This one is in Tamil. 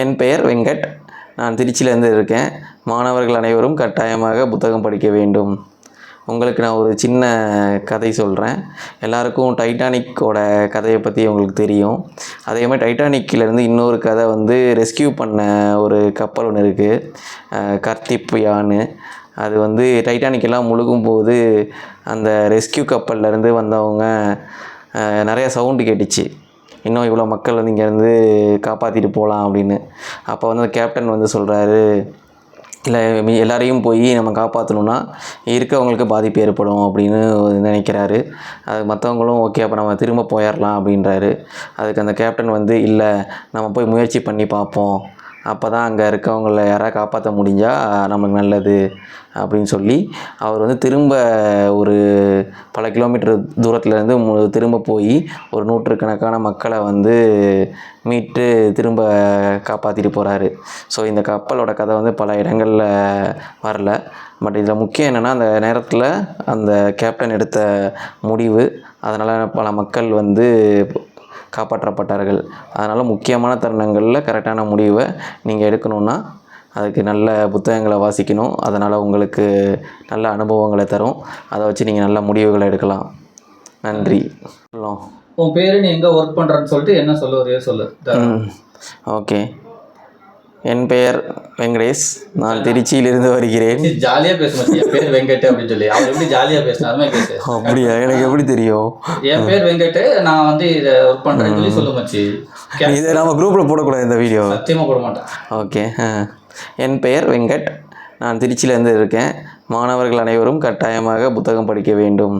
என் பெயர் வெங்கட். நான் திருச்சியிலேருந்து இருக்கேன். மாணவர்கள் அனைவரும் கட்டாயமாக புத்தகம் படிக்க வேண்டும். உங்களுக்கு நான் ஒரு சின்ன கதை சொல்கிறேன் எல்லாருக்கும் டைட்டானிக்கோட கதையை பற்றி உங்களுக்கு தெரியும். அதே மாதிரி டைட்டானிக்கிலேருந்து இன்னொரு கதை வந்து ரெஸ்கியூ பண்ண ஒரு கப்பல் ஒன்று இருக்குது கர்த்திப் யான்னு. அது வந்து டைட்டானிக்கெல்லாம் முழுகும் போது அந்த ரெஸ்கியூ கப்பல்லேருந்து வந்தவங்க நிறையா சவுண்டு கேட்டுச்சு. இன்னும் இவ்வளோ மக்கள் வந்து இங்கேருந்து காப்பாற்றிட்டு போகலாம் அப்படின்னு. அப்போ வந்து கேப்டன் வந்து சொல்கிறாரு இல்லை எல்லாரையும் போய் நம்ம காப்பாற்றணுன்னா இருக்கவங்களுக்கு பாதிப்பு ஏற்படும் அப்படின்னு நினைக்கிறாரு. அது மற்றவங்களும் ஓகே அப்போ நம்ம திரும்ப போயிடலாம் அப்படின்றாரு. அதுக்கு அந்த கேப்டன் வந்து இல்லை நம்ம போய் முயற்சி பண்ணி பார்ப்போம் அப்போ தான் அங்கே இருக்கவங்கள யாராவது காப்பாற்ற முடிஞ்சால் நமக்கு நல்லது அப்படின்னு சொல்லி அவர் வந்து திரும்ப ஒரு பல கிலோமீட்டர் தூரத்துலேருந்து மு- திரும்ப போய் ஒரு நூற்றுக்கணக்கான மக்களை வந்து மீட்டு திரும்ப காப்பாற்றிட்டு போகிறாரு ஸோ இந்த கப்பலோட கதை வந்து பல இடங்களில் வரல. பட் இதில் முக்கியம் என்னென்னா அந்த நேரத்தில் அந்த கேப்டன் எடுத்த முடிவு அதனால் பல மக்கள் வந்து காப்பாற்றப்பட்டார்கள். அதனால் முக்கியமான தருணங்களில் கரெக்டான முடிவை நீங்கள் எடுக்கணுன்னா அதுக்கு நல்ல புத்தகங்களை வாசிக்கணும். அதனால் உங்களுக்கு நல்ல அனுபவங்களை தரும். அதை வச்சு நீங்கள் நல்ல முடிவுகளை எடுக்கலாம். நன்றி. சொல்லும் உன் பேரு நீ எங்க ஒர்க் பண்றன்னு சொல்லிட்டு என்ன சொல்ல வரையோ சொல்லு. ஓகே. என் பெயர் வெங்கடேஷ். நான் திருச்சியிலிருந்து வருகிறேன். ஜாலியா பேச மாட்டேன் என் பேர் வெங்கட் அப்படின்னு சொல்லி. அவர் எப்படி ஜாலியா பேசினா அது மாதிரி பேசு அப்படியா? எனக்கு எப்படி தெரியும்? என் பேர் வெங்கட் நான் வந்து இதை ஒர்க் பண்றேன்னு சொல்லி சொல்ல மச்சி இதை நம்ம குரூப்பில் போடக்கூடாது இந்த வீடியோ சத்தியமா போட மாட்டேன். ஓகே என் பெயர் வெங்கட். நான் திருச்சியிலேருந்து இருக்கேன். மாணவர்கள் அனைவரும் கட்டாயமாக புத்தகம் படிக்க வேண்டும்.